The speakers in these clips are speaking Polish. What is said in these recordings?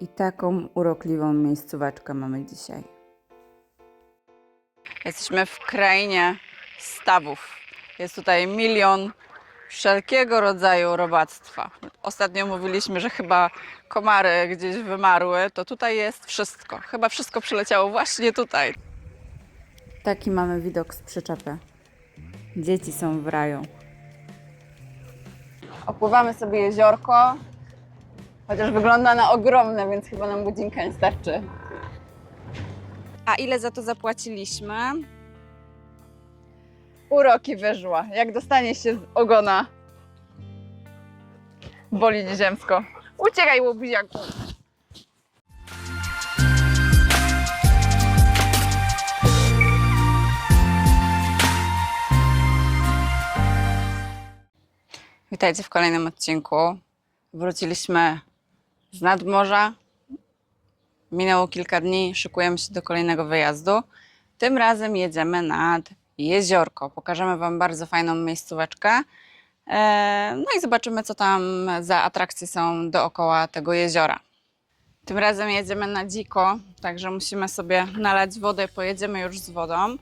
I taką urokliwą miejscóweczkę mamy dzisiaj. Jesteśmy w krainie stawów. Jest tutaj milion wszelkiego rodzaju robactwa. Ostatnio mówiliśmy, że chyba komary gdzieś wymarły, to tutaj jest wszystko. Chyba wszystko przyleciało właśnie tutaj. Taki mamy widok z przyczepy. Dzieci są w raju. Opływamy sobie jeziorko, chociaż wygląda na ogromne, więc chyba nam godzinka nie starczy. A ile za to zapłaciliśmy? Uroki wyżła. Jak dostanie się z ogona, boli nieziemsko. Uciekaj, łobuziaku! Witajcie w kolejnym odcinku. Wróciliśmy z nadmorza. Minęło kilka dni, szykujemy się do kolejnego wyjazdu. Tym razem jedziemy nad jeziorko. Pokażemy Wam bardzo fajną miejscóweczkę. E, No i zobaczymy, co tam za atrakcje są dookoła tego jeziora. Tym razem jedziemy na dziko, także musimy sobie nalać wodę. Pojedziemy już z wodą.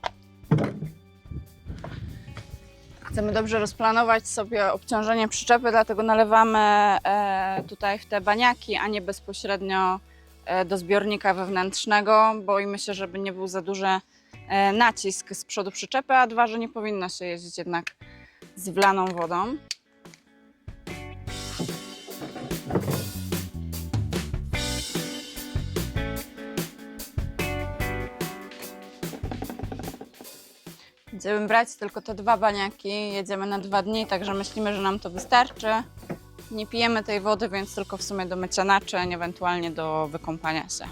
Chcemy dobrze rozplanować sobie obciążenie przyczepy, dlatego nalewamy e, tutaj w te baniaki, a nie bezpośrednio e, do zbiornika wewnętrznego. Boimy się, żeby nie był za duży e, nacisk z przodu przyczepy, a dwa, że nie powinno się jeździć jednak z wlaną wodą. Będziemy brać tylko te dwa baniaki, jedziemy na dwa dni, także myślimy, że nam to wystarczy. Nie pijemy tej wody, więc tylko w sumie do mycia naczyń, ewentualnie do wykąpania się.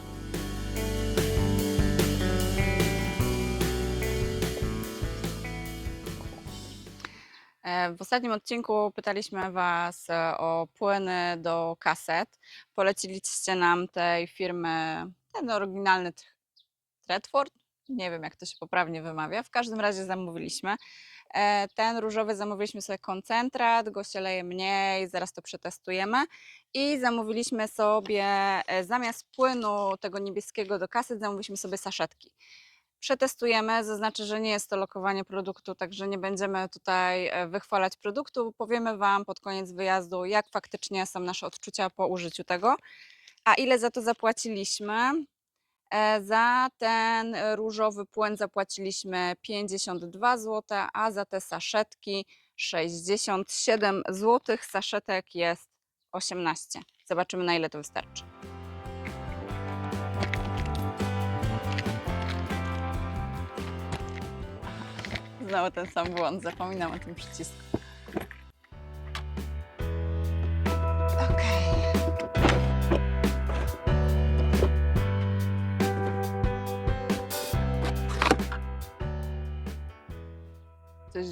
E, W ostatnim odcinku pytaliśmy Was e, o płyny do kaset. Poleciliście nam tej firmy, ten oryginalny Tr- Tretford, nie wiem jak to się poprawnie wymawia. W każdym razie zamówiliśmy. E, Ten różowy zamówiliśmy sobie koncentrat, go się leje mniej, zaraz to przetestujemy. I zamówiliśmy sobie e, zamiast płynu tego niebieskiego do kaset, zamówiliśmy sobie saszetki. Przetestujemy, zaznaczę, że nie jest to lokowanie produktu, także nie będziemy tutaj e, wychwalać produktu. Powiemy Wam pod koniec wyjazdu, jak faktycznie są nasze odczucia po użyciu tego. A ile za to zapłaciliśmy? E, Za ten e, różowy płyn zapłaciliśmy 52 zł, a za te saszetki 67 zł. Saszetek jest 18. Zobaczymy na ile to wystarczy. Znowu ten sam błąd, zapominam o tym przycisku.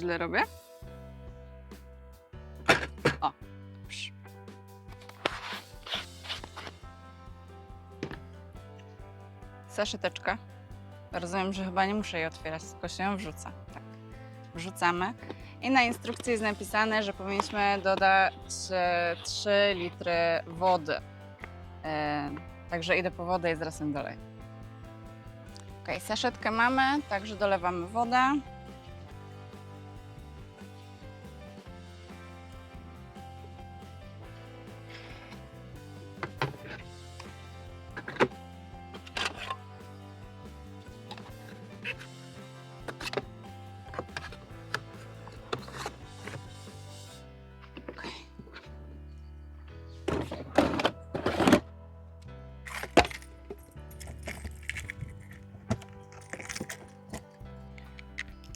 Źle robię? O. Saszeteczka. Rozumiem, że chyba nie muszę jej otwierać, tylko się ją wrzuca. Tak. Wrzucamy. I na instrukcji jest napisane, że powinniśmy dodać e, 3 litry wody. E, także idę po wodę i zaraz ją dolej. Ok, saszetkę mamy, także dolewamy wodę.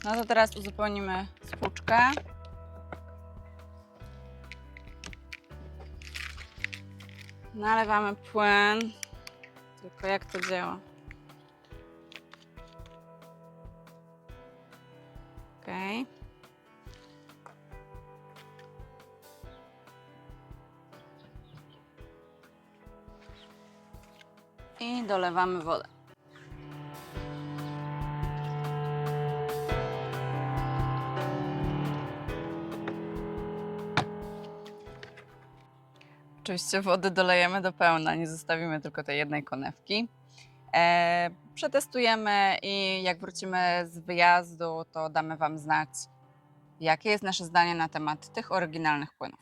No to teraz uzupełnimy spłuczkę. Nalewamy płyn. Tylko jak to działa? Okej. I dolewamy wodę. Oczywiście wody dolejemy do pełna, nie zostawimy tylko tej jednej konewki. E, przetestujemy i jak wrócimy z wyjazdu, to damy Wam znać, jakie jest nasze zdanie na temat tych oryginalnych płynów.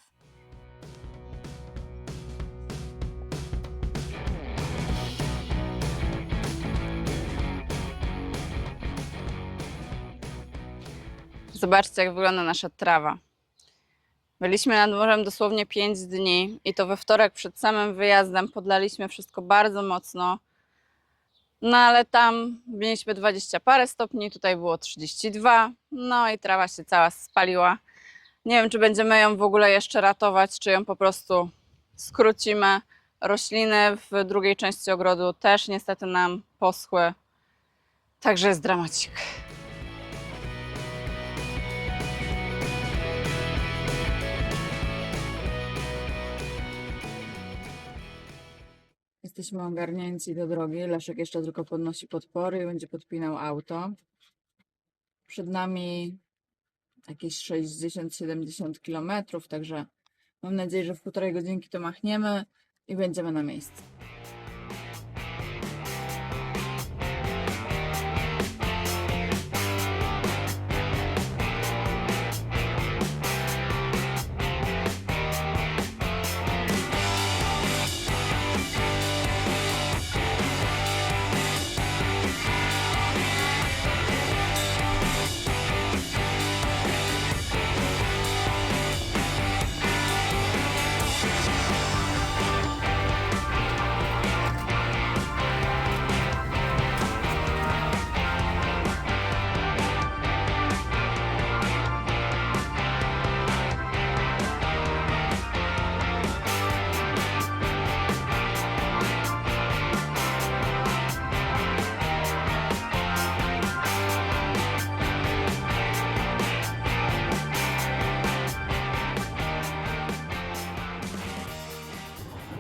Zobaczcie, jak wygląda nasza trawa. Byliśmy nad morzem dosłownie 5 dni i to we wtorek przed samym wyjazdem podlaliśmy wszystko bardzo mocno. No ale tam mieliśmy 20 parę stopni, tutaj było 32, no i trawa się cała spaliła. Nie wiem, czy będziemy ją w ogóle jeszcze ratować, czy ją po prostu skrócimy. Rośliny w drugiej części ogrodu też niestety nam poschły. Także jest dramacik. Jesteśmy ogarnięci do drogi. Leszek jeszcze tylko podnosi podpory i będzie podpinał auto. Przed nami jakieś 60-70 kilometrów, także mam nadzieję, że w półtorej godzinki to machniemy i będziemy na miejscu.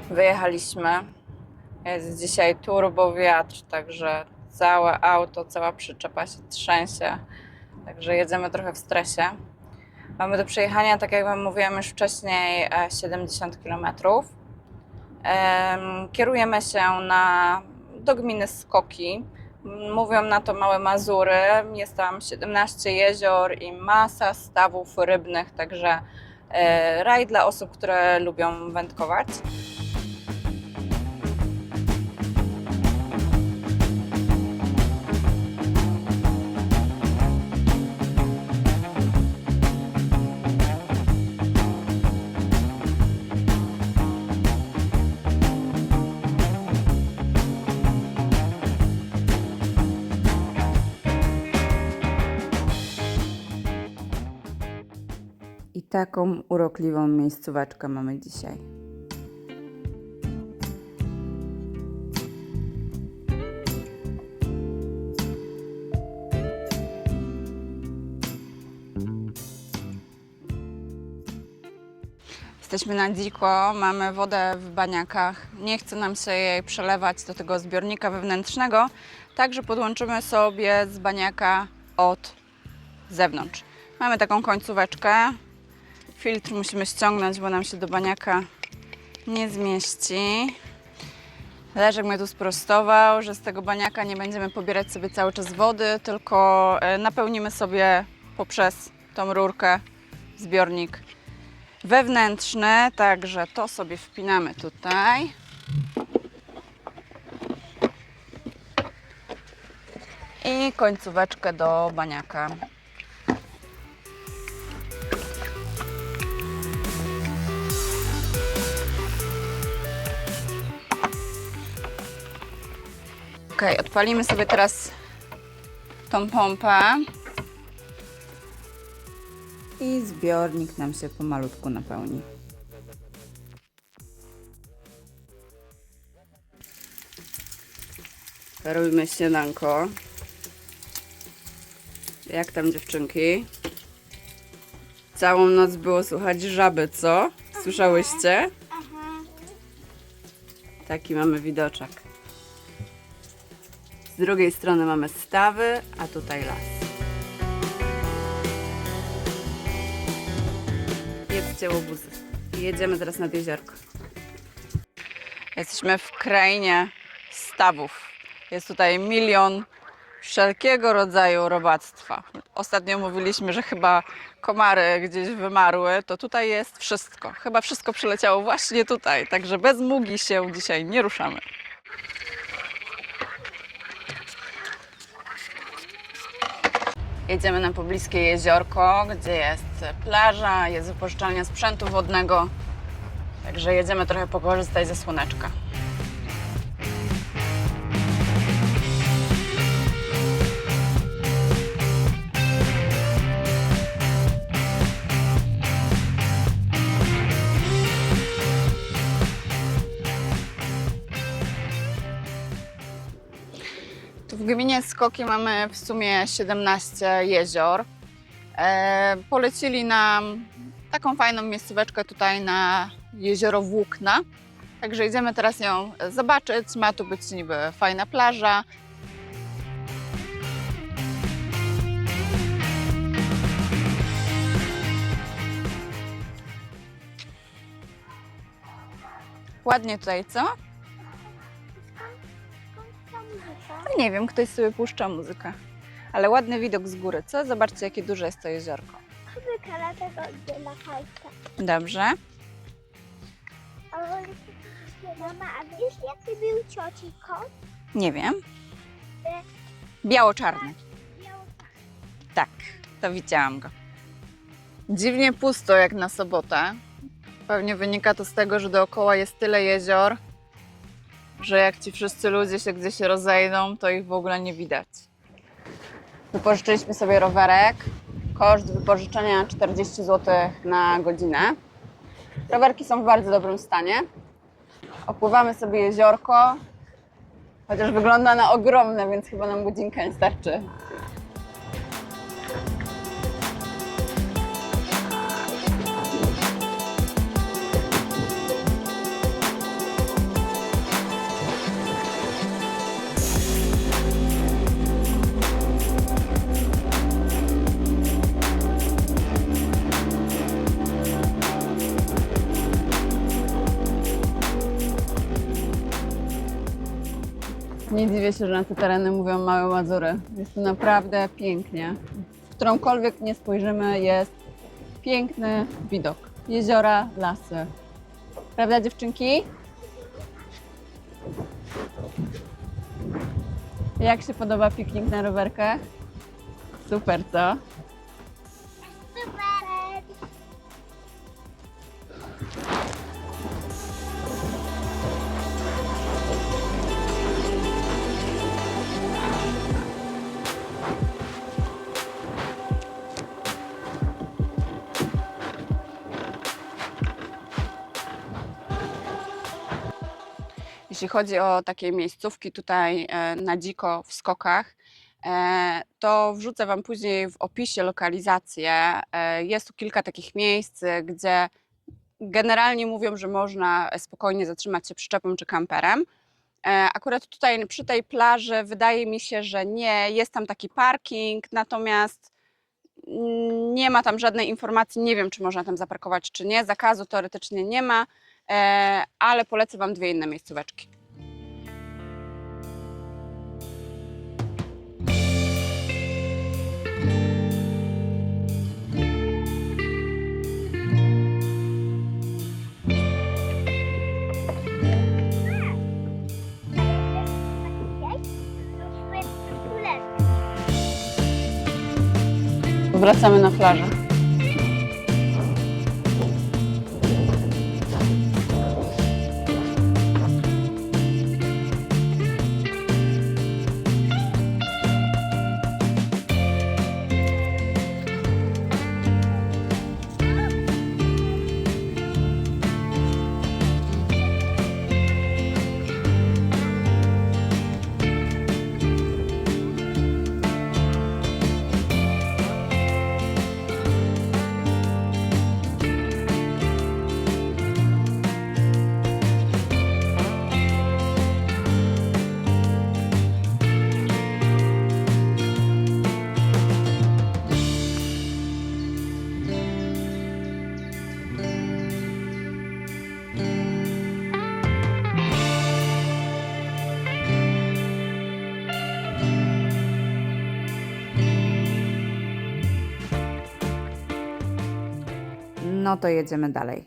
Wyjechaliśmy. Jest dzisiaj turbo wiatr, także całe auto, cała przyczepa się trzęsie. Także jedziemy trochę w stresie. Mamy do przejechania, tak jak Wam mówiłam już wcześniej, e, 70 km. Kierujemy się na, do gminy Skoki. Mówią na to Małe Mazury. Jest tam 17 jezior i masa stawów rybnych, także e, raj dla osób, które lubią wędkować. Taką urokliwą miejscóweczkę mamy dzisiaj. Jesteśmy na dziko, mamy wodę w baniakach. Nie chce nam się jej przelewać do tego zbiornika wewnętrznego, także podłączymy sobie z baniaka od zewnątrz. Mamy taką końcóweczkę. Filtr musimy ściągnąć, bo nam się do baniaka nie zmieści. Leszek mnie tu sprostował, że z tego baniaka nie będziemy pobierać sobie cały czas wody, tylko e, napełnimy sobie poprzez tą rurkę zbiornik wewnętrzny. Także to sobie wpinamy tutaj. I końcóweczkę do baniaka. Ok, odpalimy sobie teraz tą pompę. I zbiornik nam się pomalutku napełni. Robimy śniadanko. Jak tam dziewczynki? Całą noc było słuchać żaby, co? Słyszałyście? Taki mamy widoczek. Z drugiej strony mamy stawy, a tutaj las. Jedzcie łobuzy. Jedziemy teraz nad jeziorko. Jesteśmy w krainie stawów. Jest tutaj milion wszelkiego rodzaju robactwa. Ostatnio mówiliśmy, że chyba komary gdzieś wymarły, to tutaj jest wszystko. Chyba wszystko przyleciało właśnie tutaj, także bez mugi się dzisiaj nie ruszamy. Jedziemy na pobliskie jeziorko, gdzie jest plaża, jest wypożyczalnia sprzętu wodnego. Także jedziemy trochę pokorzystać ze słoneczka. Gminie Skoki mamy w sumie 17 jezior. E, polecili nam taką fajną miejscóweczkę tutaj na jezioro Włókna. Także idziemy teraz ją zobaczyć. Ma tu być niby fajna plaża. Ładnie tutaj, co? No Nie wiem, ktoś sobie puszcza muzykę. Ale ładny widok z góry, co? Zobaczcie, jakie duże jest to jeziorko. Muzyka dlatego oddziela hajka. Dobrze. Mama, a wiesz jaki był cioci kot? Nie wiem. E, Biało-czarny. Miał Tak, to widziałam go. Dziwnie pusto jak na sobotę. Pewnie wynika to z tego, że dookoła jest tyle jezior, że jak ci wszyscy ludzie się gdzieś rozejdą, to ich w ogóle nie widać. Wypożyczyliśmy sobie rowerek. Koszt wypożyczenia 40 zł na godzinę. Rowerki są w bardzo dobrym stanie. Opływamy sobie jeziorko, chociaż wygląda na ogromne, więc chyba nam godzinka nie starczy. Nie dziwię się, że na te tereny mówią Małe Mazury. Jest tu naprawdę pięknie. W którąkolwiek nie spojrzymy, jest piękny widok. Jeziora, lasy. Prawda, dziewczynki? Jak się podoba piknik na rowerkach? Super, co? Jeśli chodzi o takie miejscówki tutaj e, na dziko w skokach, e, to wrzucę Wam później w opisie lokalizację. E, Jest tu kilka takich miejsc, gdzie generalnie mówią, że można spokojnie zatrzymać się przyczepą czy kamperem. Akurat tutaj przy tej plaży wydaje mi się, że nie, jest tam taki parking, natomiast mm, nie ma tam żadnej informacji, nie wiem czy można tam zaparkować czy nie, zakazu teoretycznie nie ma, ale polecę Wam dwie inne miejscóweczki. Wracamy na plażę. No to jedziemy dalej.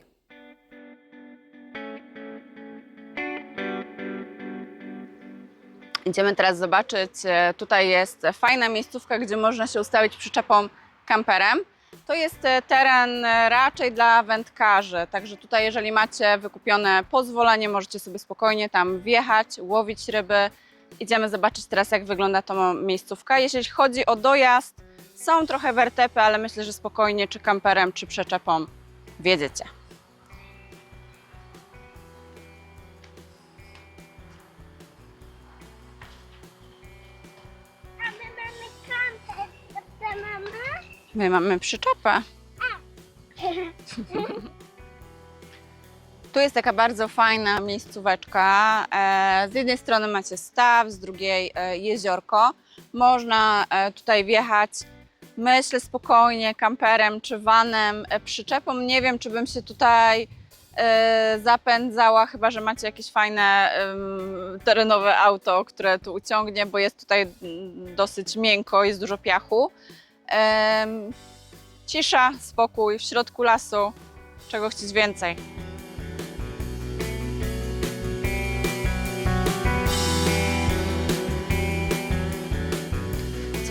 Idziemy teraz zobaczyć, e, tutaj jest fajna miejscówka, gdzie można się ustawić przyczepą kamperem. To jest e, teren e, raczej dla wędkarzy, także tutaj jeżeli macie wykupione pozwolenie, możecie sobie spokojnie tam wjechać, łowić ryby. Idziemy zobaczyć teraz, jak wygląda ta miejscówka. Jeśli chodzi o dojazd, są trochę wertepy, ale myślę, że spokojnie, czy kamperem, czy przyczepą wjedziecie. A my mamy. Prawda, mama? My mamy przyczepę. Tu jest taka bardzo fajna miejscóweczka. E, Z jednej strony macie staw, z drugiej e, jeziorko. Można e, tutaj wjechać, myślę spokojnie, kamperem czy vanem, e, przyczepą. Nie wiem, czy bym się tutaj e, zapędzała, chyba że macie jakieś fajne terenowe auto, które tu uciągnie, bo jest tutaj mm, dosyć miękko, jest dużo piachu. Cisza, spokój w środku lasu. Czego chcieć więcej?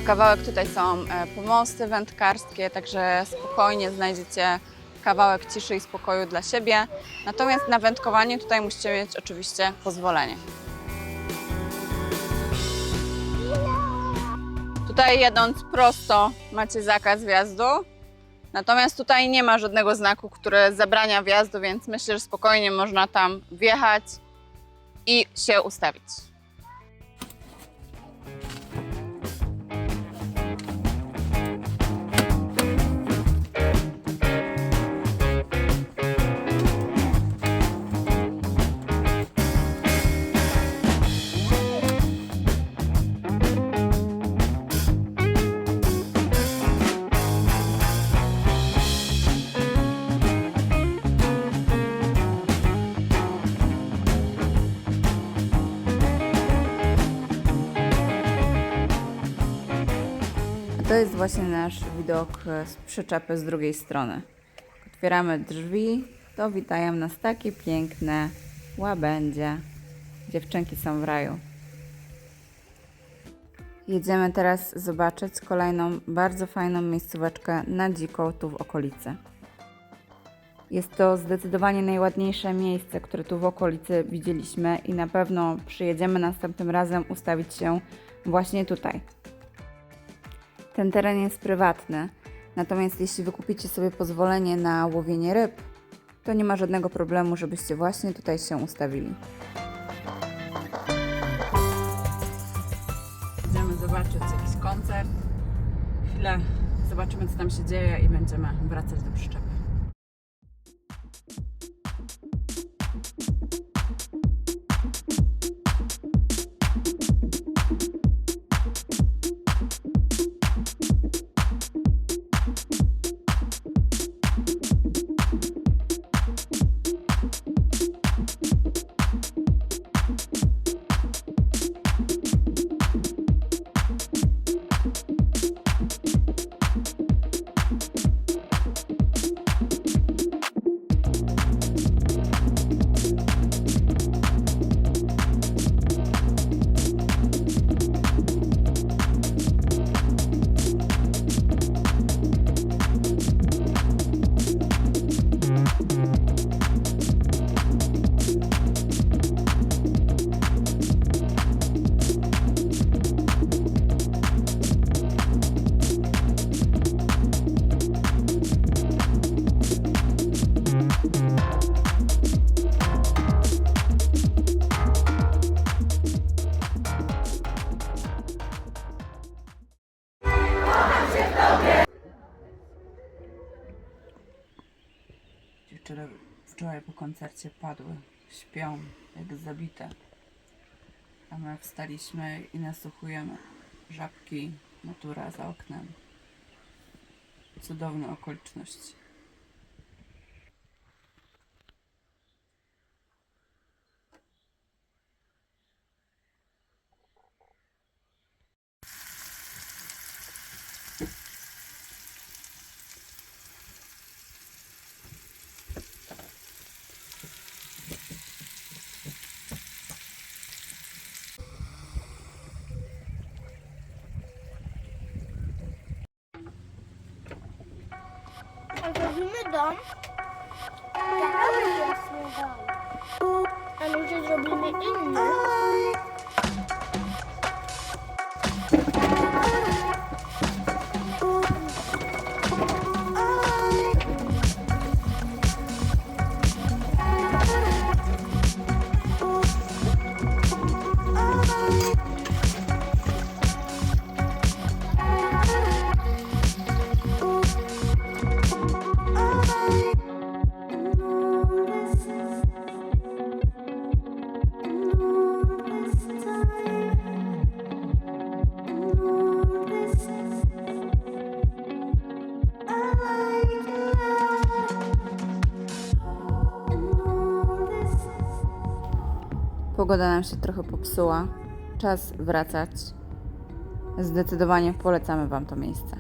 Kawałek tutaj są e, pomosty wędkarskie, także spokojnie znajdziecie kawałek ciszy i spokoju dla siebie. Natomiast na wędkowanie tutaj musicie mieć oczywiście pozwolenie. Tutaj jedąc prosto macie zakaz wjazdu. Natomiast tutaj nie ma żadnego znaku, który zabrania wjazdu, więc myślę, że spokojnie można tam wjechać i się ustawić. Właśnie nasz widok e, z przyczepy z drugiej strony. Otwieramy drzwi, to witają nas takie piękne łabędzie. Dziewczynki są w raju. Jedziemy teraz zobaczyć kolejną bardzo fajną miejscóweczkę na dziko tu w okolicy. Jest to zdecydowanie najładniejsze miejsce, które tu w okolicy widzieliśmy i na pewno przyjedziemy następnym razem ustawić się właśnie tutaj. Ten teren jest prywatny, natomiast jeśli wykupicie sobie pozwolenie na łowienie ryb, to nie ma żadnego problemu, żebyście właśnie tutaj się ustawili. Idziemy zobaczyć jakiś koncert. Chwilę zobaczymy, co tam się dzieje i będziemy wracać do przyczepy. Wczoraj po koncercie padły, śpią jak zabite. A my wstaliśmy i nasłuchujemy. Żabki, natura za oknem. Cudowne okoliczności. Dom. Zarobię swój dom. A może zrobimy Pogoda nam się trochę popsuła. Czas wracać. Zdecydowanie polecamy Wam to miejsce.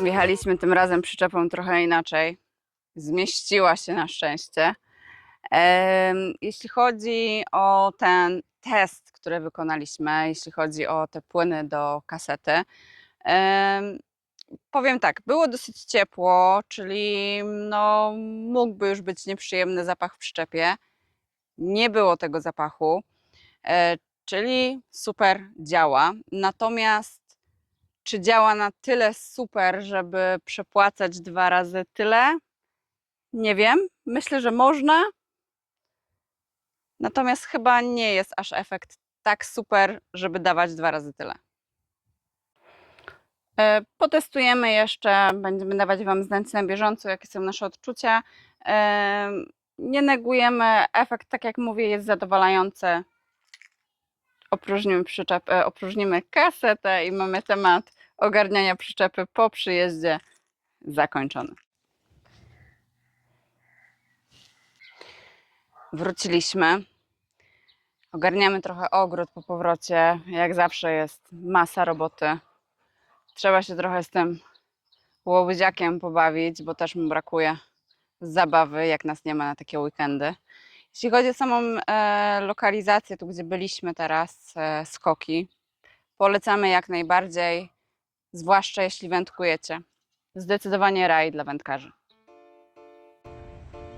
Wjechaliśmy tym razem przyczepą trochę inaczej. Zmieściła się na szczęście. Jeśli chodzi o ten test, który wykonaliśmy, jeśli chodzi o te płyny do kasety, em, powiem tak, było dosyć ciepło, czyli no, mógłby już być nieprzyjemny zapach w przyczepie. Nie było tego zapachu, e, czyli super działa. Natomiast czy działa na tyle super, żeby przepłacać dwa razy tyle? Nie wiem. Myślę, że można. Natomiast chyba nie jest aż efekt tak super, żeby dawać dwa razy tyle. E, Potestujemy jeszcze, będziemy dawać Wam znać na bieżąco, jakie są nasze odczucia. E, Nie negujemy, efekt, tak jak mówię, jest zadowalający. Opróżnimy, przyczep, e, opróżnimy kasetę i mamy temat ogarniania przyczepy po przyjeździe zakończony. Wróciliśmy. Ogarniamy trochę ogród po powrocie. Jak zawsze jest masa roboty. Trzeba się trochę z tym łobuziakiem pobawić, bo też mu brakuje zabawy, jak nas nie ma na takie weekendy. Jeśli chodzi o samą e, lokalizację, tu gdzie byliśmy teraz, e, skoki, polecamy jak najbardziej zwłaszcza jeśli wędkujecie. Zdecydowanie raj dla wędkarzy.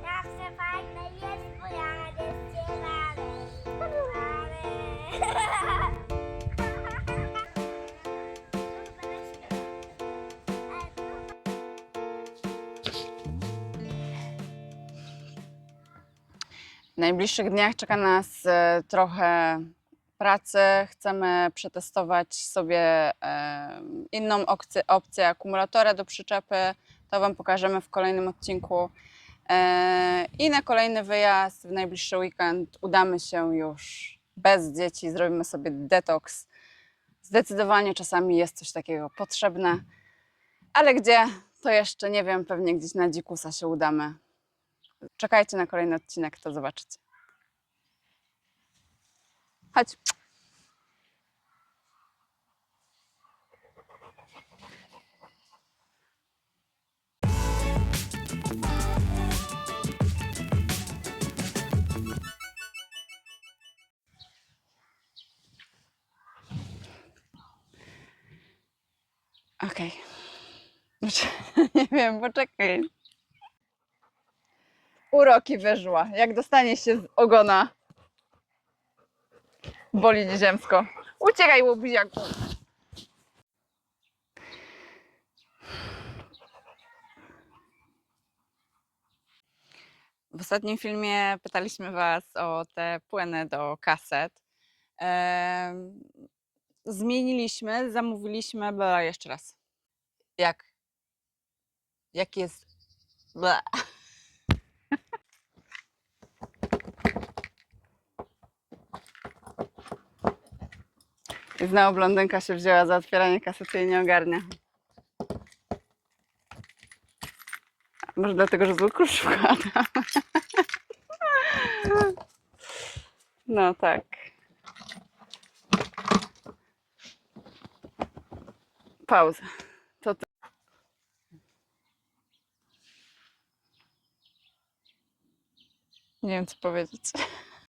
Zawsze fajne jest, bo ja nie W najbliższych dniach czeka nas e, trochę pracy. Chcemy przetestować sobie inną opcję, opcję akumulatora do przyczepy. To Wam pokażemy w kolejnym odcinku. E, I na kolejny wyjazd w najbliższy weekend udamy się już bez dzieci, zrobimy sobie detoks. Zdecydowanie czasami jest coś takiego potrzebne, ale gdzie to jeszcze nie wiem, pewnie gdzieś na dzikusa się udamy. Czekajcie na kolejny odcinek, to zobaczycie. Chodź. Okej. Znaczy, Nie wiem, poczekaj. Uroki wyżła. Jak dostanie się z ogona, boli nieziemsko. Uciekaj, łobuziaku. W ostatnim filmie pytaliśmy Was o te płyny do kaset. Zmieniliśmy, zamówiliśmy, bla, jeszcze raz. Jak? Jaki jest? Bla. I znowu blondynka się wzięła za otwieranie kasety i nie ogarnia. Może dlatego, że z łuku szukała. No tak. Pauza. To ty... Nie wiem, co powiedzieć.